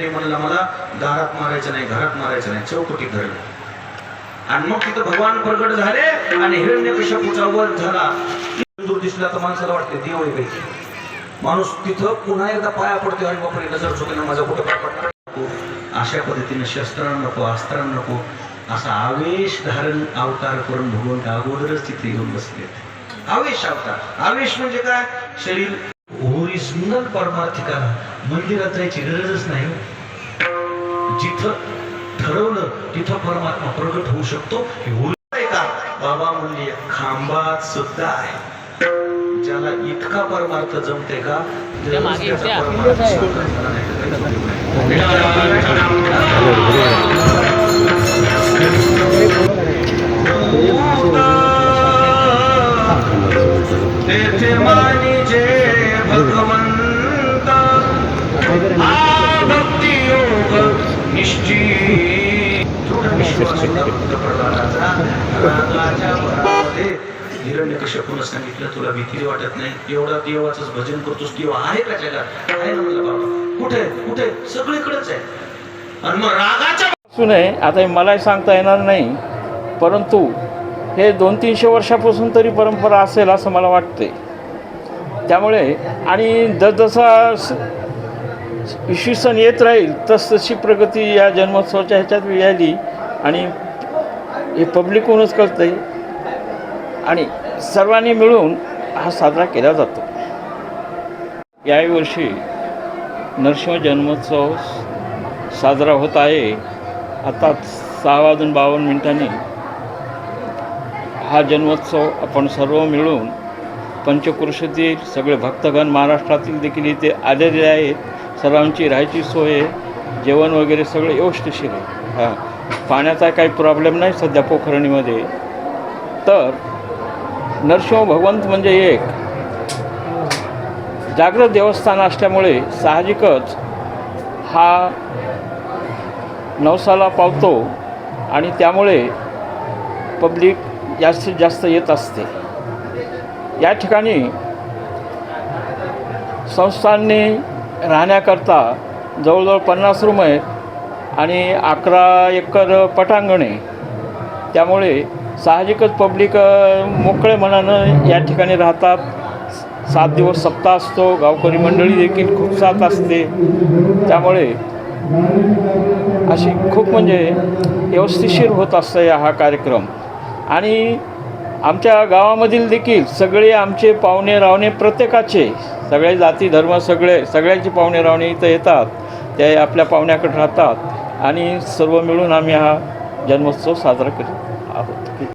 त्याने म्हणला मला दारात मारायचं नाही घरात मारायचं नाही चौकटीत धरलं. आणि मग तिथं भगवान प्रगट झाले आणि हिरण्यकश्यपूचा वध झाला. दूर दिसला तर माणसाला वाटते देव आहे काही. माणूस तिथं पुन्हा एकदा पाया पडतो आणि बापरे नजर चुकलं माझा कुठं पाय पडणार? नको. अशा पद्धतीने शस्त्र नको अस्त्र नको. असा आवेश धारण अवतार करून भगवंत अगोदरच तिथे येऊन बसले. आवेश अवतार. आवेश म्हणजे काय? शरीर. ओरिजिनल परमार्थिकाला मंदिरात जायची गरजच नाही. जिथं ठरवलं तिथं परमात्मा प्रगट होऊ शकतो. हे का? बाबा म्हणले खांबात सुद्धा आहे. ज्याला इतका परमार्थ जमते का? त्या मागे त्याचा त्या. हिरण्यकश्यपूनं सांगितलं तुला भीती वाटत नाही एवढा देवाच भजन करतोस देव आहे का जगात आहे ना म्हणलं बाबा कुठे कुठे सगळीकडेच आहे आणि मग रागाच्या सुने आता मलाही सांगता येणार नाही परंतु हे दोन तीनशे वर्षापासून तरी परंपरा असेल असं मला वाटते त्यामुळे आणि जसजसा स- इसवी सन येत राहील तसतशी प्रगती या जन्मोत्सवाच्या ह्याच्यात यायली आणि हे पब्लिकहूनच कळतं आहे आणि सर्वांनी मिळून हा साजरा केला जातो. यावर्षी वर्षी नरसिंह जन्मोत्सव साजरा होत आहे. आता सहा वाजून बावन्न मिनिटांनी हा जन्मोत्सव आपण सर्व मिळून पंचक्रोशीतील सगळे भक्तगण महाराष्ट्रातील देखील इथे आलेले आहेत. सर्वांची राहायची सोय आहे. जेवण वगैरे सगळं व्यवस्थिशीर आहे हां. पाण्याचा काही प्रॉब्लेम नाही सध्या पोखरणीमध्ये. तर नरसिंह भगवंत म्हणजे एक. जागृत देवस्थान असल्यामुळे साहजिकच हा नवसाला पावतो आणि त्यामुळे पब्लिक जास्तीत जास्त येत असते. या ठिकाणी संस्थांनी राहण्याकरता जवळजवळ पन्नास रूम आहेत. आणि अकरा एकर पटांगण आहे. त्यामुळे साहजिकच पब्लिक मोकळे मनानं या ठिकाणी राहतात. सात दिवस सप्ताह असतो. गावकरी मंडळी देखील खूप साथ असते. त्यामुळे अशी खूप म्हणजे व्यवस्थिशीर होत असतं या हा कार्यक्रम. आणि आमच्या गावामधील देखील सगळे आमचे पाहुणे रावणे प्रत्येकाचे सगळे जाती धर्म सगळे सगळ्यांचे पाहुणे रावणे इथं येतात. ते आपल्या पाहुण्याकडे राहतात आणि सर्व मिळून आम्ही हा जन्मोत्सव साजरा करीत आहोत.